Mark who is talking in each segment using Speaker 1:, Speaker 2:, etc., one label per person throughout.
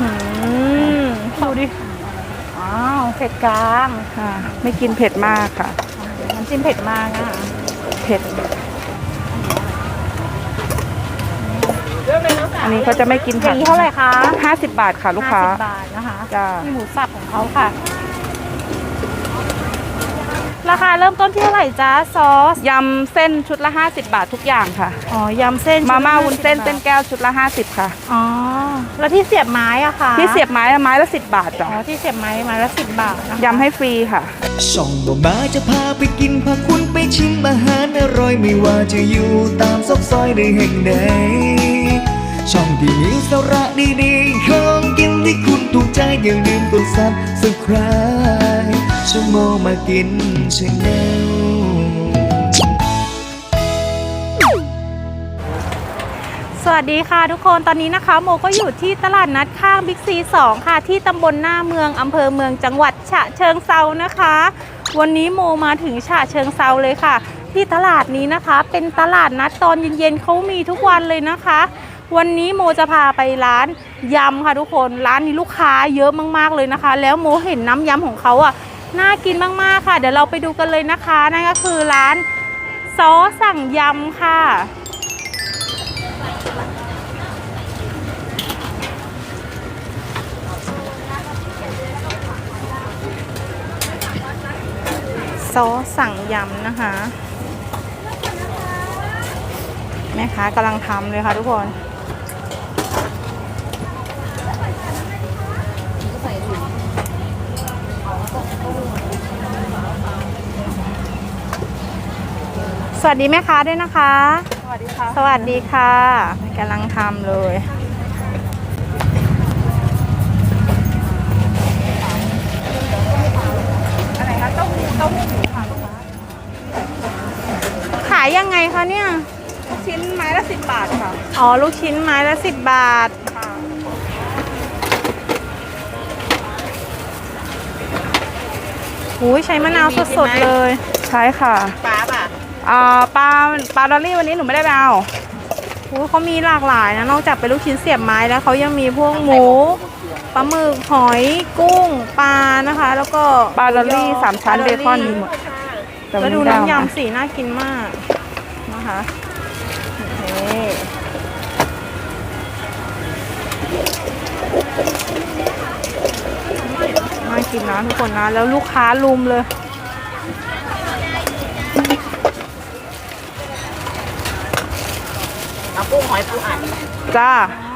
Speaker 1: หือดูดิว้าวเผ็ดกลาง
Speaker 2: ค่ะ ไม่กินเผ็ดมากค่ะ
Speaker 1: น้ำจิ้มเผ็ดมากนะคะ
Speaker 2: เผ็ด อันนี้เขาจะไม่กิน
Speaker 1: อ
Speaker 2: ผั
Speaker 1: ย่ากงนี้เท่าไหร่คะ
Speaker 2: ห้าสิบบาทค่ะลูกค้า
Speaker 1: 50บาทนะคะ
Speaker 2: จ้า
Speaker 1: นี่หมูสับของเขาค่ะ ราคาเริ่มต้นที่เท่าไหร่จ๊ะซอส
Speaker 2: ยำเส้นชุดละ 50 บาททุกอย่างค่ะ
Speaker 1: อ๋อยำเส้น
Speaker 2: มาม่า
Speaker 1: ชุดละ
Speaker 2: วุ้นเส้น
Speaker 1: 50
Speaker 2: เส้นแก้วชุดละ 50 ค่ะ
Speaker 1: อ๋อ แล้วที่เสียบไม้อะคะ
Speaker 2: ที่เสียบไม้ละไม้ละ 10 บาท
Speaker 1: อ๋
Speaker 2: จ้ะ
Speaker 1: อที่เสียบไม้ไม้ละสิบบาทนะคะ
Speaker 2: ยำให้ฟรีค่ะ
Speaker 3: ช่องบ่มาจะพาไปกินพาคุณไปชิมอาหารอร่อยไม่ว่าจะอยู่ตามซอกซอยในแห่งใดช่องที่มีสาระดีๆของกินที่คุณถูกใจอย่าลืมกดซับสไคร b e ชั่วโมงมากินชาแนล
Speaker 1: สวัสดีค่ะทุกคนตอนนี้นะคะโมก็อยู่ที่ตลาดนัดข้างบิ๊กซี2ค่ะ ที่ตำบลหน้าเมืองอำเภอเมืองจังหวัดฉะเชิงเซานะคะ วันนี้โมมาถึงฉะเชิงเซาเลยค่ะ ที่ตลาดนี้นะคะ เป็นตลาดนัดตอนเย็นๆเขามีทุกวันเลยนะคะ วันนี้โมจะพาไปร้านยำค่ะทุกคนร้านนี้ลูกค้าเยอะมากๆเลยนะคะ แล้วโมเห็นน้ำยำของเขาอะ น่ากินมาก ๆ ค่ะ เดี๋ยวเราไปดูกันเลยนะคะ นั่นก็คือร้านซอสั่งยำค่ะ ซอสสั่งยำนะคะ แม่ค้ากำลังทำเลยค่ะทุกคน สวัสดีแม่ค้าด้วยนะคะ
Speaker 2: สวัสดีค่ะ
Speaker 1: สวัสดีค่ะกำลังทำเลย
Speaker 2: อะไรคะเต้าหู้เต้าหู้หมูค่ะลูกค้า
Speaker 1: ขายยังไงคะเนี่ย
Speaker 2: ลูกชิ้นไม้ละ10บาทค่ะ
Speaker 1: อ๋อ ลูกชิ้นไม้ละสิบบาท
Speaker 2: ค่ะ
Speaker 1: หูยใช้มะนาวสดๆเลย
Speaker 2: ใช่ค่ะ
Speaker 4: ปลาป่ะ
Speaker 2: อ่าปลาปลาดอลลี่วันนี้หนูไม่ได้ไปเอา
Speaker 1: หูยเขามีหลากหลายนะนอกจากเป็นลูกชิ้นเสียบไม้แล้วเขายังมีพวกหมูปลาหมึกหอยกุ้งปลานะคะ แล้วก็
Speaker 2: ปลาดอลลี่สามชั้น
Speaker 1: ปล
Speaker 2: เบ
Speaker 1: ดล
Speaker 2: คอนมีหมดแต่
Speaker 1: แล้วดู
Speaker 2: ไม่ไเอา
Speaker 1: น้ำ
Speaker 2: มายำ
Speaker 1: สีน่ากินมากนะคะนี่น่ากินนะทุกคนนะ แล้วลูกค้าลุมเลย
Speaker 4: กุ้งหอยปูอัด
Speaker 2: จ้า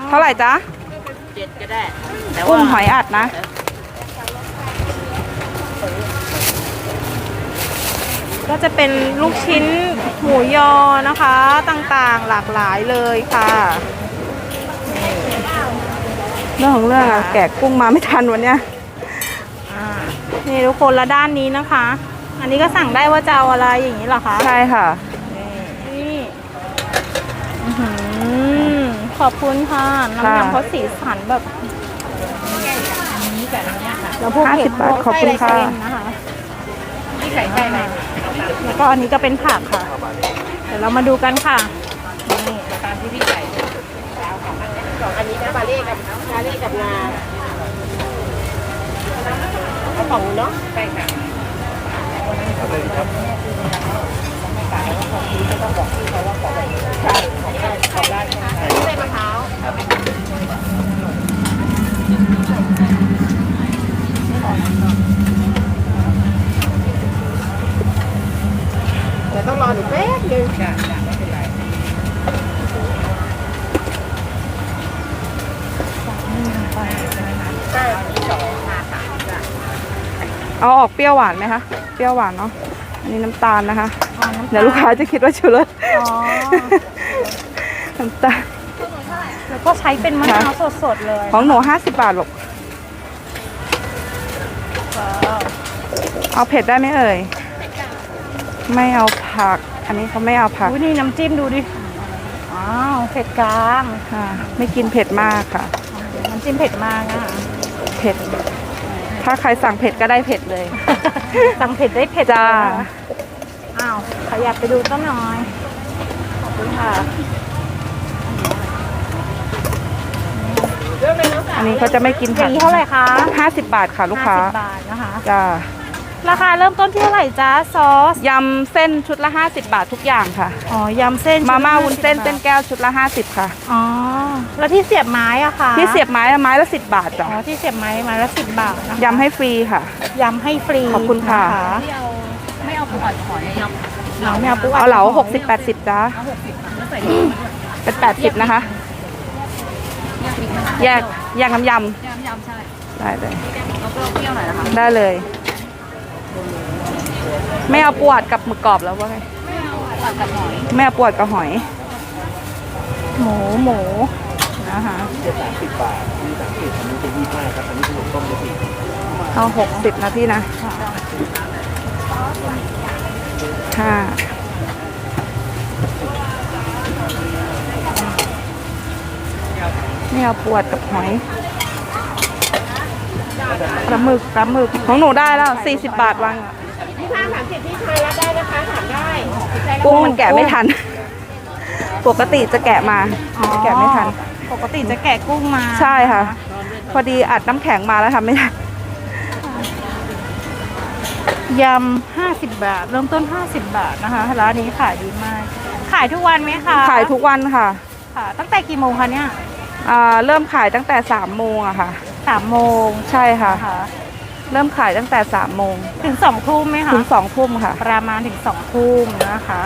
Speaker 2: เท่าไหร่จ้า
Speaker 4: เจ็ดก็ได้ แต่
Speaker 2: กุ้
Speaker 4: ว่าง
Speaker 2: หอยอัดนะ
Speaker 1: ก็จะเป็นลูกชิ้นหมูยอนะคะ ต่างๆหลากหลายเลยค่ะ
Speaker 2: เรื่องของเรื่องอะแกะกุ้งมาไม่ทันวันเนี้ย
Speaker 1: อ่านี่ทุกคนและด้านนี้นะคะ อันนี้ก็สั่งได้ว่าจะเอาอะไรอย่างนี้เหรอคะ
Speaker 2: ใช่ค่ะ
Speaker 1: นี่อื้อหือ ขอบคุณค่ะ น้ำ
Speaker 2: ค่ะ
Speaker 1: ยำเขาสีสันแบบแล้วพวกเห็ด
Speaker 2: 50บาทขอบคุณค่ะ
Speaker 1: ไส้ไรเส้นนะคะ
Speaker 4: ที่ใส่ไส้อะไร
Speaker 1: แล้วก็อันนี้ก็เป็นผักค่ะ เดี๋ยวเรามาดูกันค่ะนี่
Speaker 4: ตามที่พี่ใส่เอาของสองอันนี้นะปลาเล่กับปลาเล่กับงาเอาของเนาะใช่ค่ะ ใส่ต้องรอหนูแป๊บนึงจ้ะไม่เป็นไร
Speaker 2: เอาออกเปรี้ยวหวานไหมคะ เปรี้ยวหวานเนาะ อันนี้น้ำตาลนะคะ
Speaker 1: อ๋อน้ำตา
Speaker 2: เดี๋ยวลูกค้าจะคิดว่าชูรส
Speaker 1: อ๋อ
Speaker 2: น้ำตาล
Speaker 1: แล้วก็ใช้เป็นมะนาวสดๆเลย
Speaker 2: ของหนู50บาทหรอก
Speaker 1: ว้าว
Speaker 2: เอาเผ็ดได้ไหมเอ่ย ไม่เอาผัก อันนี้เขาไม่เอาผัก
Speaker 1: อุ้ยนี่น้ำจิ้มดูดิว้าวเผ็ดกลาง
Speaker 2: ค่ะ ไม่กินเผ็ดมากค่ะ
Speaker 1: น้ำจิ้มเผ็ดมากนะคะ
Speaker 2: เผ็ด ถ้าใครสั่งเผ็ดก็ได้เผ็ดเลย
Speaker 1: สั่งเผ็ดได้เผ็ด
Speaker 2: จ้า
Speaker 1: เลยนะคะอ้าวขยับไปดูต้นหน่อย ขอบคุณค่ะ
Speaker 4: เรื่องเป็นน้ำ
Speaker 1: อั
Speaker 2: อันนี้เขาจะไม่กิน
Speaker 1: อ
Speaker 2: ผั
Speaker 1: ย่ากงนี้เท่าไหร่คะ
Speaker 2: ห้าสิบบาทค่ะลูกค้า
Speaker 1: 50 บาทนะคะ
Speaker 2: จ้า
Speaker 1: ราคาเริ่มต้นที่เท่าไหร่จ้าซอส
Speaker 2: ยำเส้นชุดละ 50 บาททุกอย่างค่ะ
Speaker 1: อ๋อยำเส้น
Speaker 2: มาม่า
Speaker 1: ชุดละ
Speaker 2: วุ้นเส้น
Speaker 1: 50
Speaker 2: เส้นแก้วชุดละ 50 ค่ะ
Speaker 1: อ๋อ แล้วที่เสียบไม้อะค่ะ
Speaker 2: ที่เสียบไม้อะไม้ละ 10 บาทจ้ะ
Speaker 1: อ๋อที่เสียบไม้ไม้ละสิบบาทนะคะ
Speaker 2: ยำให้ฟรีค่ะ
Speaker 1: ยำให้ฟรี
Speaker 2: ขอบคุณค่ะ
Speaker 1: น
Speaker 4: ไม่เอาปูอัดหอยยำ
Speaker 1: เราไม่เอาปูด
Speaker 2: เอาเหลา
Speaker 1: หอย
Speaker 2: 60 80จ้า
Speaker 4: เอาหกสิบแล้วใส่ถุงมาด้วย
Speaker 2: เป็น80นะคะ
Speaker 4: แยกพริกนะคะ
Speaker 2: แยกแยกน้ำย
Speaker 4: ยำยำใช่ำ
Speaker 2: ได้เลย
Speaker 4: เอาเปรี้ยวหน่อยนะคะ
Speaker 2: ได้เลย ไม่เอาปวดกับหมึกกรอบแล้วว่าไง
Speaker 4: ไม่เอาอัดกับหอย
Speaker 2: ไม่เอาปวดกับหอย
Speaker 1: หมูหมูนะคะ
Speaker 2: เอาหกสิบนะพี่นะห้าไม่เอาปวดกับหอย ปลาหมึกปลาหมึกของหนูได้แล้ว 40 บาทวาง
Speaker 4: พี่ข้าสามสิบพี่ชายรับได้นะคะถามได้
Speaker 2: กุ้งมันแกะไม่ทัน ปกติจะแกะมาแกะไม่ทัน
Speaker 1: ปกติจะแกะกุ้งมา
Speaker 2: ใช่ค่ะ พอดีอัดน้ำแข็งมาแล้วทำไม่ทัน
Speaker 1: ยำห้าสิบบาท เริ่มต้นห้าสิบบาทนะคะ ร้านนี้ขายดีมาก ขายทุกวันไหมคะ
Speaker 2: ขายทุกวันค่ะ
Speaker 1: ค่ะ ตั้งแต่กี่โมงคะเนี่ย
Speaker 2: อ่าเริ่มขายตั้งแต่3ามโมงอะค่ะ
Speaker 1: สามโมง
Speaker 2: ใช่ค่ะ
Speaker 1: นะคะ
Speaker 2: เริ่มขายตั้งแต่3ามโมง
Speaker 1: ถึงสองทุ่มไหมคะ
Speaker 2: ถึงสองทุ่มค่ะ
Speaker 1: ประมาณถึงสองทุ่มนะคะ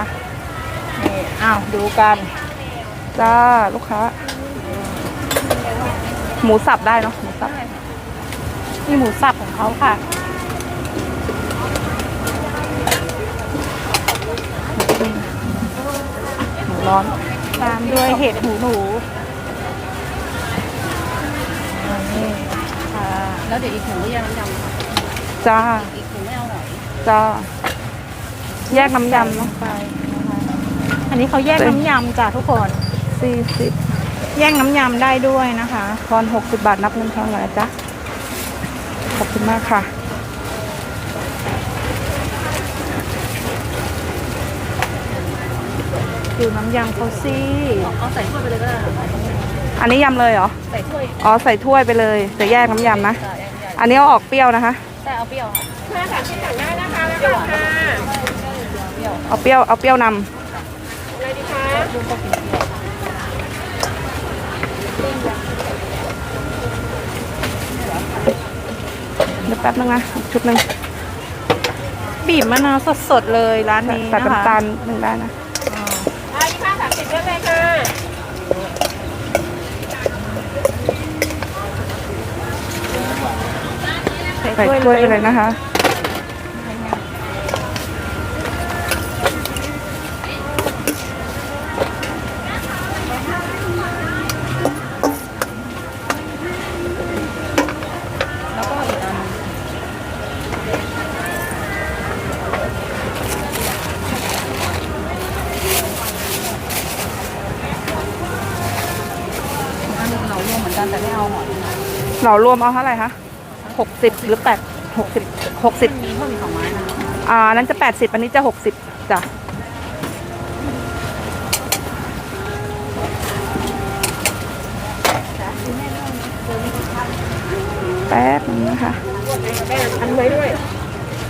Speaker 1: นี่อ้าวดูกัน
Speaker 2: จ้าลูกค้า หมูสับได้เนาะหมูสับ
Speaker 1: นี่หมูสับของเขาค่ะ
Speaker 2: หมูร้อน
Speaker 1: ตามด้วยเห็ดหูหนูนี่ค่ะ
Speaker 4: แล้วเดี๋ยวอีกถุงก็แยกน้ำยำค่ะ
Speaker 2: จ้า
Speaker 4: อีกถุงไม่เอาหอย
Speaker 2: จ้า แยกน้ำยำเนาะ
Speaker 1: ไปนะคะอันนี้เขาแยกน้ำยำจ้ะทุกคน
Speaker 2: สี่สิบ
Speaker 1: แยกน้ำยำได้ด้วยนะคะ
Speaker 2: ทอนหกสิบบาทนับเงินทอนหน่อยนะจ๊ะ ขอบคุณมากค่ะ
Speaker 1: ดูน้ำยำเขาสิ
Speaker 4: เอาใส่ถ้วยไปเลยก็ได้ค่ะ
Speaker 2: อันนี้ยำเลยเหรอ
Speaker 4: ใส่ถ้วย
Speaker 2: อ๋อใส่ถ้วยไปเลยแต่แยกน้ำยำนะ
Speaker 4: จ้ะแยกใหญ่
Speaker 2: อันนี้เอาออกเปรี้ยวนะคะ
Speaker 4: ใช่เอาเปรี้ยวค่ะ
Speaker 1: ห้าสามสิบสั่งได้นะคะแล้วก็ค่ะ
Speaker 2: เอาเปรี้ยวเอาเปรี้ยวน
Speaker 1: อะไรดีคะำ
Speaker 2: เดี๋ยวแป๊บนึงนะอีกชุดหนึ่ง
Speaker 1: บีบมะนาวสดๆเลยร้านนี้
Speaker 2: ตัด
Speaker 1: นะคะ
Speaker 2: น้ำตาลหนึ่งได้นะ
Speaker 1: อ่ายี่ห้าสามสิบเลือกเลยค่ะ
Speaker 2: ใส่ถ้วยไปเลยนะคะ
Speaker 4: แล้วก็อีกอันอันนึงเรารวมเหมือนกันแต่ไม่เอาหอย
Speaker 2: เหลารวมเอาเท่าไหร่คะ หกสิบหรือแปดหกสิบหกสิบ
Speaker 4: มีเพิ่มอีกสองไม้นะคะ
Speaker 2: อ่าอันนั้นจะแปดสิบอันนี้จะหกสิบจ้ะแป๊บนึงนะคะ
Speaker 1: อันไว้ด้วย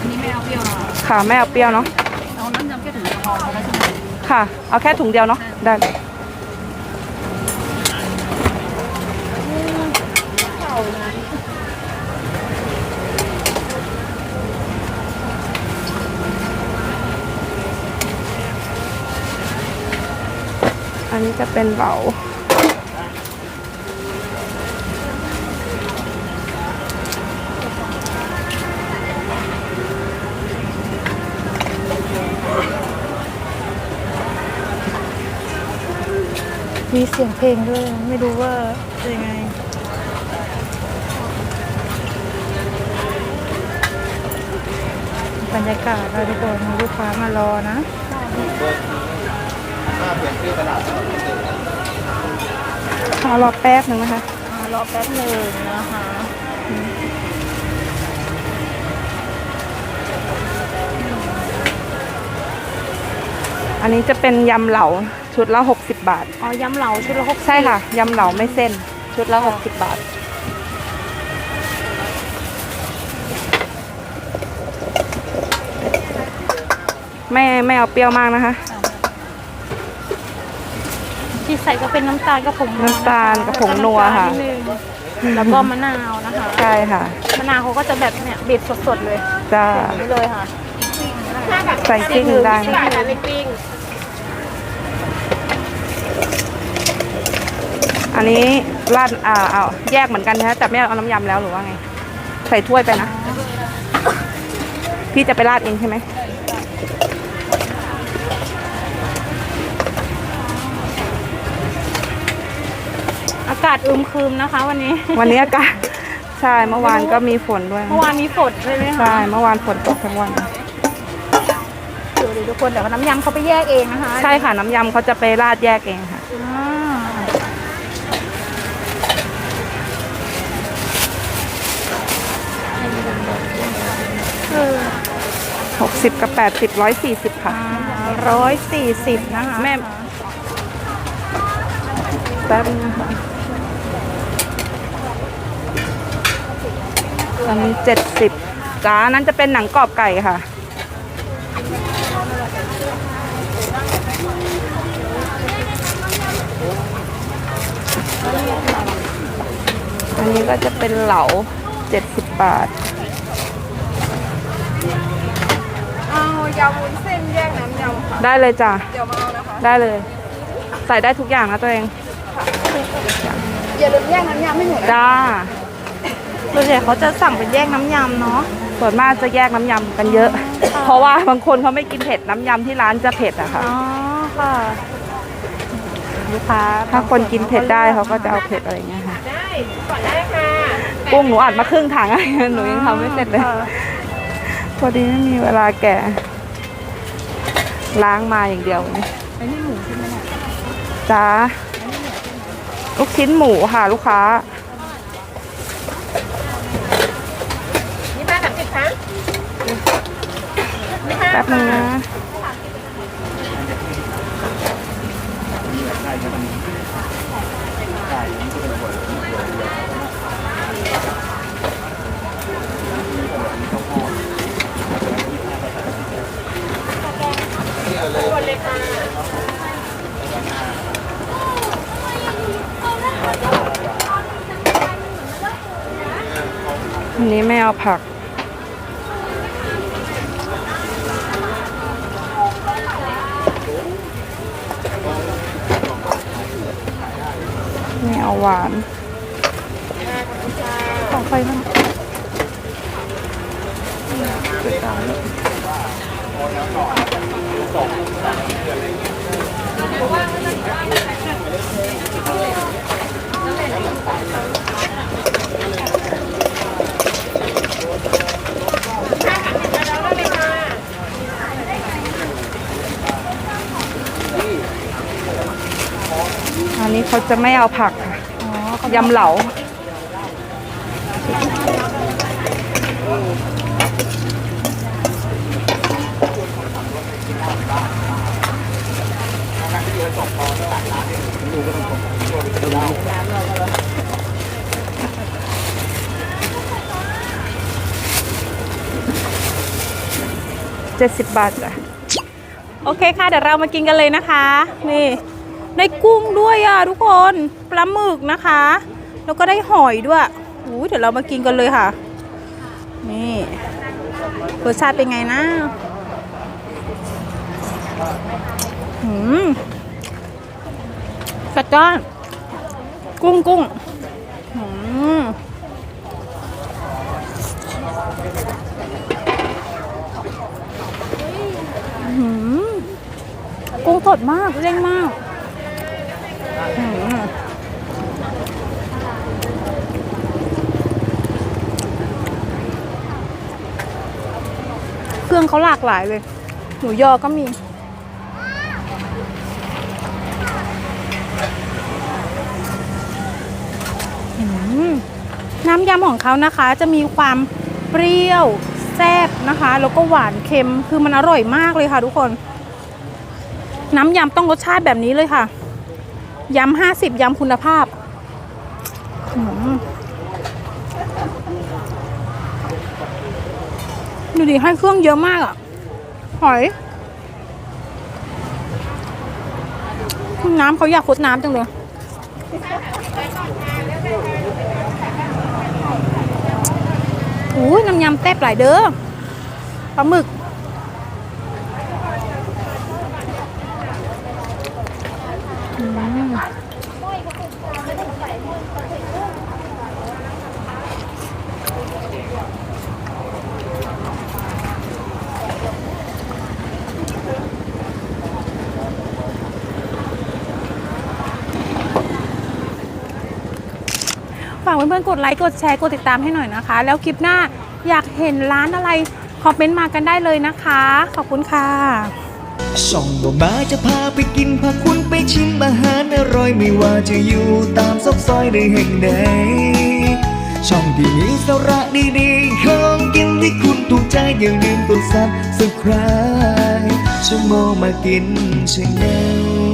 Speaker 4: อันนี้ไม่เอาเปรี้ยวนะคะ
Speaker 2: ค่ะไม่เอาเปรี้ยวเนาะ
Speaker 4: เอาน้ำยำแค่ถุงเดียวพอแล้วใช่ไหม
Speaker 2: ค่ะ เอาแค่ถุงเดียวเนาะได้เลย อันนี้จะเป็นเหลา
Speaker 1: มีเสียงเพลงด้วย ไม่รู้ว่าเป็นยังไง บรรยากาศค่ะทุกคนมีลูกค้ามารอนะ
Speaker 2: ขอรอแป๊บหนึ่งนะคะ
Speaker 1: รอแป๊บหนึ่งนะคะ
Speaker 2: อันนี้จะเป็นยำเหลาชุดละหกสิบบาท
Speaker 1: อ๋อยำเหลาชุดละหก
Speaker 2: ใช่ค่ะยำเหลาไม่เส้นชุดละหกสิบบาท ไม่ไม่เอาเปรี้ยวมากนะคะ
Speaker 1: ที่ใส่ก็เป็นน้ำตาลกระผงนัว
Speaker 2: น้ำตาลกระผงนัวค่ะ
Speaker 1: แล้ก็น้ำตาลนิดนึงแล้วก็มะนาวนะคะ
Speaker 2: ใช่ค่ะ
Speaker 1: มะนาวเขาก็จะแบบเนี่ยบีบสดๆเลย
Speaker 2: จ้า
Speaker 1: อย่างนี้เลยค่ะ
Speaker 4: ถ้าแบบ
Speaker 2: ใส่จิ้งได้
Speaker 4: ใส่อะไรเป็นปิ้ง
Speaker 2: อันนี้ราดอ่าเอาแยกเหมือนกันนะแต่ไม่เอาน้ำยำแล้วหรือว่าไง ใส่ถ้วยไปนะ พี่จะไปราดเองใช่ไหมา
Speaker 1: กาศอึมครึมนะคะวันนี้
Speaker 2: วันนี้อากาศใช่เมื่อวานก็มีฝนด้วย
Speaker 1: เมื่อวานมีฝนใช่ไหมคะ
Speaker 2: ใช่เมื่อวานฝนตกทั้งวัน
Speaker 1: เดี๋ยวทุกคนเดี๋ยวน้ำยำเขาไปแยกเองนะคะ
Speaker 2: ใช่ค่ะน้ำยำเขาจะไปราดแยกเองค่ะ
Speaker 1: อ่าเออ
Speaker 2: 60กับ80 140ค่ะ
Speaker 1: ร้อยสี่สิบนะคะ
Speaker 2: แม่ แป๊บนึงนะคะ อันนี้70จ้าอันนั้นจะเป็นหนังกรอบไก่ค่ะ อันนี้ก็จะเป็นเหลา70บาท
Speaker 4: เอายำวุ้นเส้นแยกน้ำยำค่ะ
Speaker 2: ได้เลยจ้ะ
Speaker 4: เดี๋ยวมาเอานะคะ
Speaker 2: ได้เลย ใส่ได้ทุกอย่างนะตัวเอง
Speaker 4: อย่าลืมแยกน้ำยำให้หนูนะ
Speaker 2: จ้า
Speaker 1: ส่วนใหญ่เขาจะสั่งเป็นแยกน้ำยำเนาะ
Speaker 2: ส่วนมากจะแยกน้ำยำกันเยอะ เพราะว่าบางคนเขาไม่กินเผ็ดน้ำยำที่ร้านจะเผ็ดอะค่ะ
Speaker 1: อ๋อค่ะลูกค้า
Speaker 2: ถ้าคนกินเผ็ดได้เขาก็จะเอาเผ็ดอะไรอย่างเงี้ยค่ะ
Speaker 4: ได้ก่อนได้ค่ะ
Speaker 2: กุ้งหนูอัดมาครึ่งถังอะหนูยังทำไม่เสร็จเลย
Speaker 1: ค่ะ
Speaker 2: พอดีไม่มีเวลาแกะล้างมาอย่างเดียวนี่
Speaker 1: ไอ้นี่หมูใช่ไหมเนี่ย
Speaker 2: จ้าลูกชิ้นหมูค่ะ ลูกค้า
Speaker 4: นี่มาสามสิบครั้งนี่ห้า
Speaker 2: แป๊บนึงนะ
Speaker 4: คนเลยค่ะ
Speaker 2: อันนี้ไม่เอาผัก ไม่เอาหวาน
Speaker 1: ของใครบ้าง
Speaker 2: อันนี้เขาจะไม่เอาผัก ยำเหลาเจ็ดสิบบาทจ้ะ
Speaker 1: โอเคค่ะ เดี๋ยวเรามากินกันเลยนะคะ นี่ ในกุ้งด้วยอะทุกคนปลาหมึกนะคะ แล้วก็ได้หอยด้วยอู้เดี๋ยวเรามากินกันเลยค่ะ นี่รสชาติเป็นไงนะหืมกระจ้อนกุ้งกุ้งหืมหืมกุ้งสดมากเร่งมากหืมเค รื่องเขาหลากหลายเลย หมูยอก็มี น้ำยำของเขานะคะ จะมีความเปรี้ยวแซ่บนะคะ แล้วก็หวานเค็มคือมันอร่อยมากเลยค่ะทุกคน น้ำยำต้องรสชาติแบบนี้เลยค่ะยำห้าสิบยำคุณภาพ ดิให้เครื่องเยอะมากอะหอย น้ำเขาอยากคดน้ำจังเลยอู้น้ำยำแซ่บหลายเด้อปลาหมึก ฝากเพื่อนๆกดไลค์กดแชร์กดติดตามให้หน่อยนะคะ แล้วคลิปหน้าอยากเห็นร้านอะไรคอมเมนต์มากันได้เลยนะคะ ขอบคุณค่ะ
Speaker 3: ช่องบ่มาจะพาไปกินพาคุณไปชิมอาหารอร่อยไม่ว่าจะอยู่ตามซอกซอยในแห่งใดช่องที่มีสาระดีๆของกินที่คุณถูกใจอย่าลืมกดซับสไคร b e ชั่วโมงมากินชาแนล